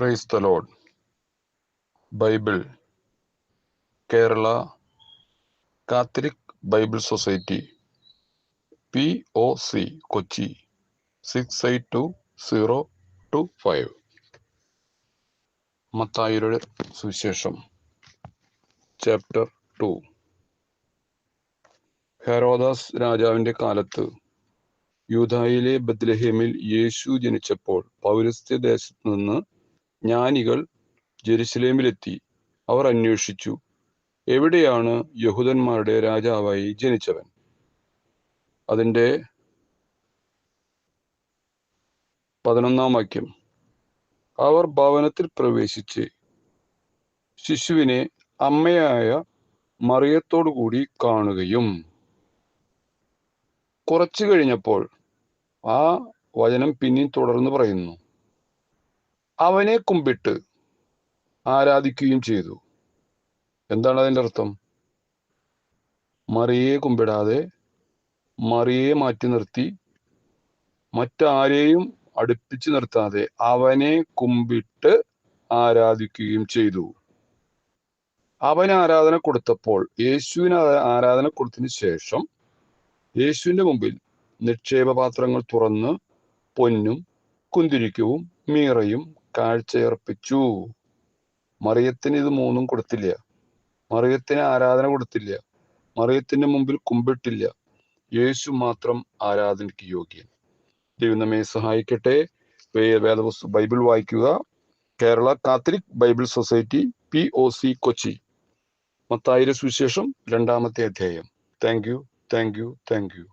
Praise the Lord Bible Kerala Catholic Bible Society P O C Kochi six eight two zero two five മത്തായിരുടെ സുവിശേഷം. Chapter to ഹെറോദാസ് രാജാവിന്റെ കാലത്ത് യൂതായിലെ ബദ്ലഹേമിൽ യേശു ജനിച്ചപ്പോൾ പൗരസ്ത്യ ദേശത്ത് നിന്ന് ജ്ഞാനികൾ ജെറുസലേമിലെത്തി അവർ അന്വേഷിച്ചു എവിടെയാണ് യഹൂദന്മാരുടെ രാജാവായി ജനിച്ചവൻ? അതിന്റെ പതിനൊന്നാം വാക്യം. അവർ ഭവനത്തിൽ പ്രവേശിച്ച് ശിശുവിനെ അമ്മയായ മറിയത്തോടു കൂടി കാണുകയും കുറച്ചു കഴിഞ്ഞപ്പോൾ ആ വചനം പിന്നെയും തുടർന്ന് പറയുന്നു. അവനെ കുമ്പിട്ട് ആരാധിക്കുകയും ചെയ്തു. എന്താണ് അതിന്റെ അർത്ഥം? മറിയെ കുമ്പിടാതെ മറിയെ മാറ്റി നിർത്തി മറ്റാരെയും അടുപ്പിച്ച് നിർത്താതെ അവനെ കുമ്പിട്ട് ആരാധിക്കുകയും ചെയ്തു. അവൻ ആരാധന കൊടുത്തപ്പോൾ യേശുവിന് ആരാധന കൊടുത്തതിന് ശേഷം യേശുവിന്റെ മുമ്പിൽ നിക്ഷേപപാത്രങ്ങൾ തുറന്ന് പൊന്നും കുന്തിരിക്കവും മീറയും കാഴ്ചയർപ്പിച്ചു. മറിയത്തിന് ഇത് മൂന്നും കൊടുത്തില്ല. മറിയത്തിന് ആരാധന കൊടുത്തില്ല. മറിയത്തിന്റെ മുമ്പിൽ കുമ്പിട്ടില്ല. യേശു മാത്രം ആരാധനയ്ക്ക് യോഗ്യൻ. ദൈവം നമ്മെ സഹായിക്കട്ടെ. വേദപുസ്തു ബൈബിൾ വായിക്കുക. Kerala Catholic Bible Society P O C Kochi. മത്തായിര സുവിശേഷം രണ്ടാമത്തെ അധ്യായം. Thank you thank you thank you.